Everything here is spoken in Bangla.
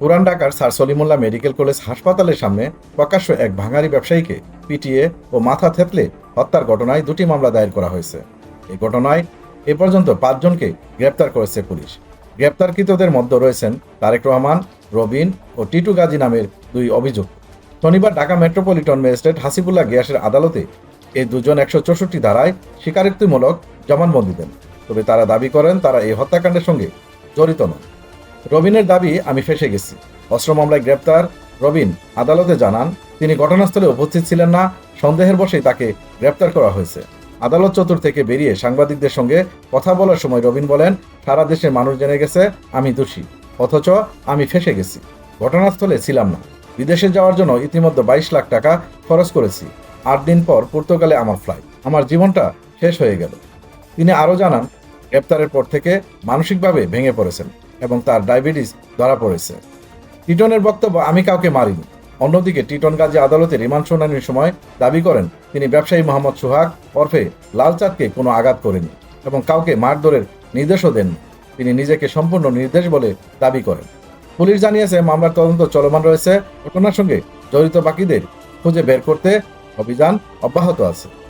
পুরান ঢাকার স্যার সলিমুল্লাহ মেডিকেল কলেজ হাসপাতালের সামনে প্রকাশ্য এক ভাঙারি ব্যবসায়ীকে পিটিয়ে ও মাথা থেতলে হত্যার ঘটনায় দুটি মামলা দায়ের করা হয়েছে। এই ঘটনায় এ পর্যন্ত পাঁচজনকে গ্রেপ্তার করেছে পুলিশ। গ্রেপ্তারকৃতদের মধ্যে রয়েছেন তারেক রহমান, রবিন ও টিটু গাজী নামের দুই অভিযুক্ত। শনিবার ঢাকা মেট্রোপলিটন ম্যাজিস্ট্রেট হাসিবুল্লাহ গিয়াসের আদালতে এই দুজন একশো চৌষট্টি ধারায় স্বীকারোক্তিমূলক জবানবন্দি দেন। তবে তারা দাবি করেন তারা এই হত্যাকাণ্ডের সঙ্গে জড়িত নন। রবিনের দাবি, আমি ফেসে গেছি। অস্ত্র মামলায় গ্রেপ্তার। রবিন আদালতে জানান, তিনি ঘটনাস্থলে উপস্থিত ছিলেন না। সন্দেহের বশেই তাকে গ্রেপ্তার করা হয়েছে। আদালত চতুর থেকে বেরিয়ে সাংবাদিকদের সঙ্গে কথা বলার সময় রবিন বলেন, সারা দেশের মানুষ জেনে গেছে, আমি দোষী। অথচ আমি ফেসে গেছি। ঘটনাস্থলে ছিলাম না। বিদেশে যাওয়ার জন্য ইতিমধ্যে বাইশ লাখ টাকা খরচ করেছি। আট দিন পর পর্তুগালে আমার ফ্লাইট। আমার জীবনটা শেষ হয়ে গেল। তিনি আরও জানান, গ্রেপ্তারের পর থেকে মানসিকভাবে ভেঙে পড়েছেন। এবং তার ডায়াবেটিস ধরা পড়েছে। টিটনের বক্তব্য, আমি কাউকে মারিনি। অন্যদিকে, টিটন গাজী আদালতে রিমান্ড শুনানির সময় দাবি করেন, তিনি ব্যবসায়ী মোহাম্মদ সোহাগ ওরফে লালচাঁদকে কোনো আঘাত করেনি এবং কাউকে মারধরের নির্দেশও দেননি। তিনি নিজেকে সম্পূর্ণ নির্দেশ বলে দাবি করেন। পুলিশ জানিয়েছে, মামলার তদন্ত চলমান রয়েছে। ঘটনার সঙ্গে জড়িত বাকিদের খুঁজে বের করতে অভিযান অব্যাহত আছে।